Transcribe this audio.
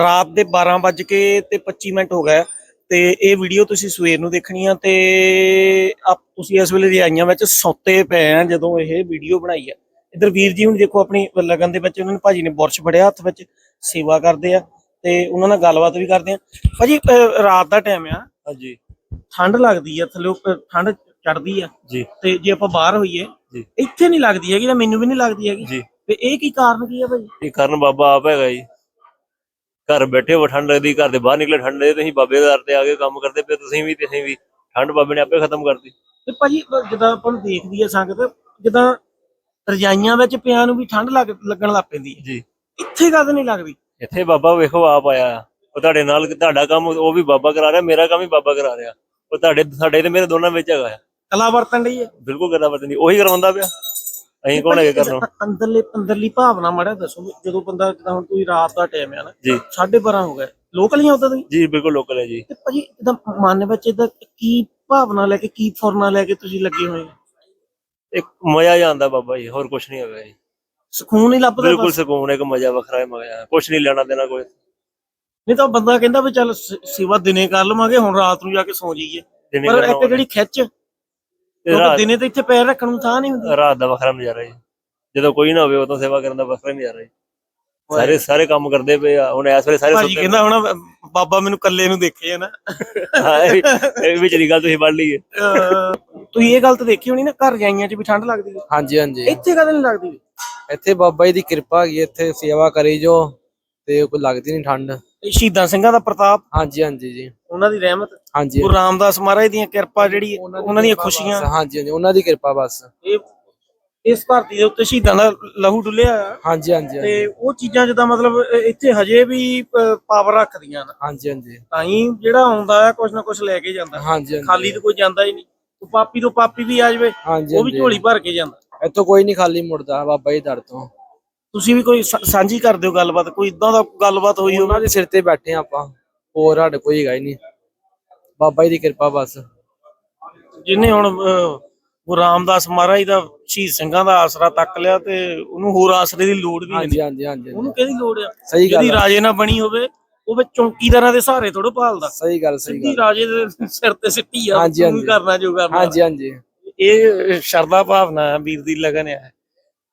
ਰਾਤ ਦੇ 12 ਵੱਜ ਕੇ ਤੇ 25 ਮਿੰਟ ਹੋ ਗਏ। ਤੇ ਇਹ ਵੀਡੀਓ ਤੁਸੀਂ ਸਵੇਰ ਨੂੰ ਦੇਖਣੀ ਆ ਤੇ ਆਪ ਤੁਸੀਂ ਇਸ ਵੇਲੇ ਰਿਆਈਆਂ ਵਿੱਚ ਸੌਤੇ ਪਏ ਆ ਜਦੋਂ ਇਹ ਵੀਡੀਓ ਬਣਾਈ ਆ। ਇਧਰ ਵੀਰ ਜੀ ਹੁਣ ਦੇਖੋ ਆਪਣੀ ਲਗਨ ਦੇ ਵਿੱਚ ਉਹਨਾਂ ਨੇ ਭਾਜੀ ਨੇ ਬੁਰਸ਼ ਫੜਿਆ ਹੱਥ ਵਿੱਚ ਸੇਵਾ ਕਰਦੇ ਆ ਤੇ ਉਹਨਾਂ ਨਾਲ ਗੱਲਬਾਤ ਵੀ ਕਰਦੇ ਆ। ਭਾਜੀ ਰਾਤ ਦਾ ਟਾਈਮ ਆ। ਹਾਂਜੀ। ਠੰਡ ਲੱਗਦੀ ਆ ਥੱਲੇ ਠੰਡ ਚੜਦੀ ਆ। ਜੀ। ਤੇ ਜੇ ਆਪਾਂ ਬਾਹਰ ਹੋਈਏ ਜੀ। ਇੱਥੇ ਨਹੀਂ ਲੱਗਦੀ ਹੈਗੀ ਤਾਂ ਮੈਨੂੰ ਵੀ ਨਹੀਂ ਲੱਗਦੀ ਹੈਗੀ। ਜੀ। ਤੇ ਇਹ ਕੀ ਕਾਰਨ ਕੀ ਆ ਭਾਜੀ? ਇਹ ਕਰਨ ਬਾਬਾ ਆਪ ਹੈਗਾ ਜੀ। ਘਰ ਬੈਠੇ ਹੋ ਠੰਡ ਲੱਗਦੀ ਘਰ ਦੇ ਬਾਹਰ ਨਿਕਲੇ ਠੰਡ ਲੱਗਦੀ ਤੁਸੀਂ ਬਾਬੇ ਦੇ ਦਰ ਤੇ ਆ ਕੇ ਕੰਮ ਕਰਦੇ ਪਏ ਤੁਸੀਂ ਵੀ ਤੇ ਅਸੀਂ ਵੀ। ਠੰਡ ਬਾਬੇ ਨੇ ਆਪੇ ਖਤਮ ਕਰਤੀ। ਤੇ ਭਾਜੀ ਜਿੱਦਾਂ ਆਪਾਂ ਨੂੰ ਦੇਖਦੀ ਆ ਸੰਗਤ ਜਿੱਦਾਂ ਰਜਾਈਆਂ ਵਿੱਚ ਪਿਆਂ ਨੂੰ ਵੀ ਠੰਡ ਲੱਗ ਲੱਗਣ ਲੱਗ ਪੈਂਦੀ ਹੈ। ਜੀ। ਇੱਥੇ ਕਦ ਨਹੀਂ ਲੱਗਦੀ? ਇੱਥੇ ਬਾਬਾ ਵੇਖੋ ਆਪ ਆਇਆ। ਉਹ ਤੁਹਾਡੇ ਨਾਲ ਤੁਹਾਡਾ ਕੰਮ ਉਹ ਵੀ ਬਾਬਾ ਕਰਾ ਰਿਹਾ ਮੇਰਾ ਕੰਮ ਵੀ ਬਾਬਾ ਕਰਾ ਰਿਹਾ। ਉਹ ਤੁਹਾਡੇ ਸਾਡੇ ਤੇ ਮੇਰੇ ਦੋਨਾਂ ਵਿੱਚ ਹੈਗਾ ਕਲਾ ਵਰਤਣ ਲਈ ਹੈ? ਬਿਲਕੁਲ ਕਰਦਾ ਪਤਾ ਨਹੀਂ ਉਹੀ ਕਰਵਾਉਂਦਾ ਪਿਆ। ਅਸੀਂ ਕੌਣ ਹੈਗੇ ਕਰਨ? ਅੰਦਰਲੇ ਅੰਦਰਲੀ ਭਾਵਨਾ ਮੜਾ ਦੱਸੋ ਜਦੋਂ ਬੰਦਾ ਜਿੱਦਾਂ ਹੁਣ ਤੁਸੀਂ ਰਾਤ ਦਾ ਟਾਈਮ ਆ ਨਾ ਜੀ। 12:30 ਹੋ ਗਏ। ਲੋਕਲ ਹੀ ਆ ਉਦਾਂ ਦੀ? ਜੀ ਬਿਲਕੁਲ ਲੋਕਲ ਹੈ ਜੀ। ਤੇ ਭਾਜੀ ਜਿੱਦਾਂ ਮਨ ਵਿੱਚ ਇਹਦਾ ਕੀ ਭਾਵਨਾ ਲੈ ਕੇ ਕੀ ਫੁਰਨਾ ਲੈ ਕੇ ਤੁਸੀਂ ਲੱਗੇ ਹੋਏ ਹੋ? ਇੱਕ ਮਜ਼ਾ ਜਾਂਦਾ ਬਾਬਾ ਜੀ ਹੋਰ ਕੁਝ ਨਹੀਂ ਹੈਗਾ ਜੀ। ਸਕੂਨ ਨਹੀਂ ਲੱਭਦਾ ਬਿਲਕੁਲ। ਸਕੂਨ ਇੱਕ ਮਜ਼ਾ ਵੱਖਰਾ ਹੈ ਮਜ਼ਾ ਕੁਝ ਨਹੀਂ ਲੈਣਾ ਦੇਣਾ ਕੋਈ। ਨਹੀਂ ਤਾਂ ਬੰਦਾ ਕਹਿੰਦਾ ਵੀ ਚੱਲ ਸੇਵਾ ਦਿਨੇ ਕਰ ਲਵਾਂਗੇ ਹੁਣ ਰਾਤ ਨੂੰ ਜਾ ਕੇ ਸੌਂ ਜਾਈਏ। ਪਰ ਇੱਕ ਜਿਹੜੀ ਖਿੱਚ ਤੇ ਕਿਉਂਕਿ ਰਾਤ ਦਿਨੇ ਤਾਂ ਇੱਥੇ ਪੈਰ ਰੱਖਣ ਨੂੰ ਥਾਂ ਨਹੀਂ ਹੁੰਦੀ। ਰਾਤ ਦਾ ਵੱਖਰਾ ਨਜ਼ਾਰਾ ਜੀ। ਜਦੋਂ ਕੋਈ ਨਾ ਹੋਵੇ ਉਦੋਂ ਸੇਵਾ ਕਰਨ ਦਾ ਵੱਖਰਾ ਨਜ਼ਾਰਾ ਜੀ। ਸਾਰੇ ਸਾਰੇ ਕੰਮ ਕਰਦੇ ਪਏ ਆ। ਹੁਣ ਇਸ ਵੇਲੇ ਸਾਰੇ ਭਾਜੀ ਸੁੱਤੇ ਕਹਿੰਦਾ ਹੁਣ ਬਾਬਾ ਮੈਨੂੰ ਇਕੱਲੇ ਨੂੰ ਦੇਖੇ ਆ ਨਾ। ਹਾਂ, ਇਹ ਵੀ- ਇਹ ਵੀ ਵਿਚਲੀ ਗੱਲ ਤੁਸੀਂ ਪੜ ਲਈ ਹੈ ਅਹ ਤੁਸੀਂ ਇਹ ਗੱਲ ਤਾਂ ਦੇਖੀ ਹੋਣੀ ਨਾ ਘਰ ਜਾਈਆਂ 'ਚ ਵੀ ਠੰਡ ਲੱਗਦੀ ਹੈ ਹਾਂਜੀ ਹਾਂਜੀ। ਇੱਥੇ ਕਦੇ ਨਹੀਂ ਲੱਗਦੀ। ਇੱਥੇ ਬਾਬਾ ਜੀ ਦੀ ਕਿਰਪਾ ਹੈਗੀ ਹੈ, ਇੱਥੇ ਸੇਵਾ ਕਰੀ ਜੋ ਤੇ ਕੋਈ ਲੱਗਦੀ ਨਹੀਂ ਠੰਡ। ਸ਼ਹੀਦਾਂ ਸਿੰਘਾਂ ਦਾ ਪ੍ਰਤਾਪ ਹਾਂਜੀ ਹਾਂਜੀ ਜੀ। ਉਹਨਾਂ ਦੀ ਰਹਿਮਤ ਹਾਂਜੀ ਗੁਰੂ ਰਾਮਦਾਸ ਮਹਾਰਾਜ ਦੀਆਂ ਕਿਰਪਾ ਜਿਹੜੀ ਉਹਨਾਂ ਦੀਆਂ ਖੁਸ਼ੀਆਂ। ਹਾਂਜੀ ਹਾਂਜੀ ਉਹਨਾਂ ਦੀ ਕਿਰਪਾ ਬਸ। ਇਹ ਇਸ ਧਰਤੀ ਦੇ ਉੱਤੇ ਸ਼ਹੀਦਾਂ ਦਾ ਲਹੂ ਡੁੱਲਿਆ ਹਾਂਜੀ ਹਾਂਜੀ ਤੇ ਉਹ ਚੀਜ਼ਾਂ ਜਿੱਦਾਂ ਮਤਲਬ ਇੱਥੇ ਹਜੇ ਵੀ ਪਾਵਰ ਰੱਖਦੀਆਂ ਨੇ। ਹਾਂਜੀ ਹਾਂਜੀ। ਤਾਂ ਹੀ ਜਿਹੜਾ ਆਉਂਦਾ ਹੈ ਕੁਛ ਨਾ ਕੁਛ ਲੈ ਕੇ ਜਾਂਦਾ। ਹਾਂਜੀ ਖਾਲੀ ਤਾਂ ਕੋਈ ਜਾਂਦਾ ਹੀ ਨਹੀਂ। ਪਾਪੀ ਤੋਂ ਪਾਪੀ ਵੀ ਆ ਜਾਵੇ ਉਹ ਵੀ ਝੋਲੀ ਭਰ ਕੇ ਜਾਂਦਾ। ਇੱਥੋਂ ਕੋਈ ਨਹੀਂ ਖਾਲੀ ਮੁੜਦਾ ਬਾਬਾ ਜੀ ਦਰ ਤੋਂ। ਤੁਸੀਂ ਵੀ ਕੋਈ ਸਾ- ਸਾਂਝੀ ਕਰ ਦਿਓ ਗੱਲਬਾਤ ਕੋਈ ਇਦਾਂ ਦਾ ਗੱਲਬਾਤ ਹੋਈ ਹੋਵੇ? ਉਹਨਾਂ ਦੇ ਸਿਰ ਤੇ ਬੈਠੇ ਹਾਂ ਆਪਾਂ ਹੋਰ ਸਾਡੇ ਕੋਈ ਹੈਗਾ ਹੀ ਨਹੀਂ। ਬਾਬਾ ਜੀ ਦੀ ਕਿਰਪਾ ਬਸ। ਜਿਹਨੇ ਹੁਣ ਅਹ, ਗੁਰੂ ਰਾਮਦਾਸ ਮਹਾਰਾਜ ਦਾ ਸ਼ਹੀਦ ਸਿੰਘਾਂ ਦਾ ਆਸਰਾ ਤੱਕ ਲਿਆ ਤੇ ਉਹਨੂੰ ਹੋਰ ਆਸਰੇ ਦੀ ਲੋੜ ਵੀ ਨਹੀਂ। ਹਾਂਜੀ ਹਾਂਜੀ ਉਹਨੂੰ ਕਿਹਦੀ ਲੋੜ ਆ? ਸਹੀ ਗੱਲ ਜਿਹਦੀ ਆ, ਰਾਜੇ ਨਾਲ ਬਣੀ ਹੋਵੇ ਉਹ ਵਿੱਚ ਚੌਂਕੀਦਾਰਾਂ ਦੇ ਸਹਾਰੇ ਥੋੜਾ ਭਾਲਦਾ। ਸਹੀ ਗੱਲ ਸਹੀ ਸਿੱਧੀ ਗੱਲ। ਰਾਜੇ ਦੇ ਸਿਰ ਤੇ ਸਿੱਟੀ ਆ ਹਾਂਜੀ, ਤੂੰ ਹਾਂਜੀ। ਕਰਨਾ ਜੋ ਕਰਨਾ। ਹਾਂਜੀ ਹਾਂਜੀ। ਇਹ ਸ਼ਰਧਾ ਭਾਵਨਾ ਹੈ ਵੀਰ ਦੀ ਲਗਨ ਹੈ